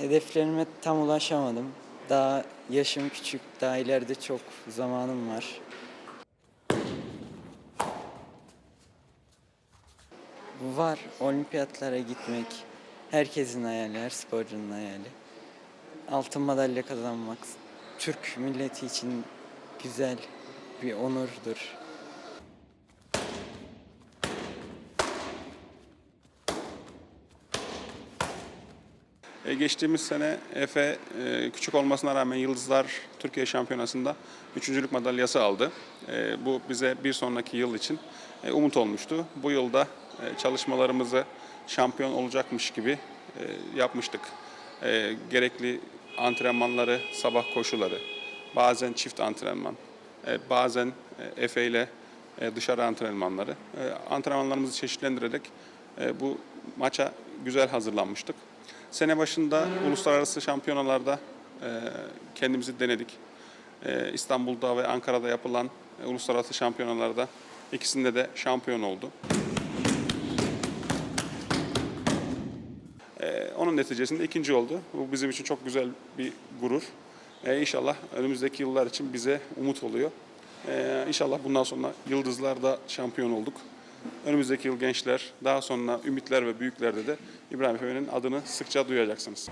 Hedeflerime tam ulaşamadım. Daha yaşım küçük, daha ileride çok zamanım var. Var, olimpiyatlara gitmek. Herkesin hayali, her sporcunun hayali. Altın madalya kazanmak, Türk milleti için güzel bir onurdur. Geçtiğimiz sene Efe e, küçük olmasına rağmen Yıldızlar Türkiye Şampiyonası'nda üçüncülük madalyası aldı. E, bu bize bir sonraki yıl için e, umut olmuştu. Bu yılda e, çalışmalarımızı şampiyon olacakmış gibi e, yapmıştık. E, gerekli antrenmanları, sabah koşuları, bazen çift antrenman, e, bazen e, Efe ile e, dışarı antrenmanları. E, antrenmanlarımızı çeşitlendirerek e, bu maça güzel hazırlanmıştık. Sene başında uluslararası şampiyonalarda e, kendimizi denedik. E, İstanbul'da ve Ankara'da yapılan e, uluslararası şampiyonalarda ikisinde de şampiyon oldu. Onun neticesinde ikinci oldu. Bu bizim için çok güzel bir gurur. İnşallah önümüzdeki yıllar için bize umut oluyor. İnşallah bundan sonra Yıldızlar'da şampiyon olduk. Önümüzdeki yıl gençler, daha sonra Ümitler ve Büyükler'de de İbrahim Efe'nin adını sıkça duyacaksınız.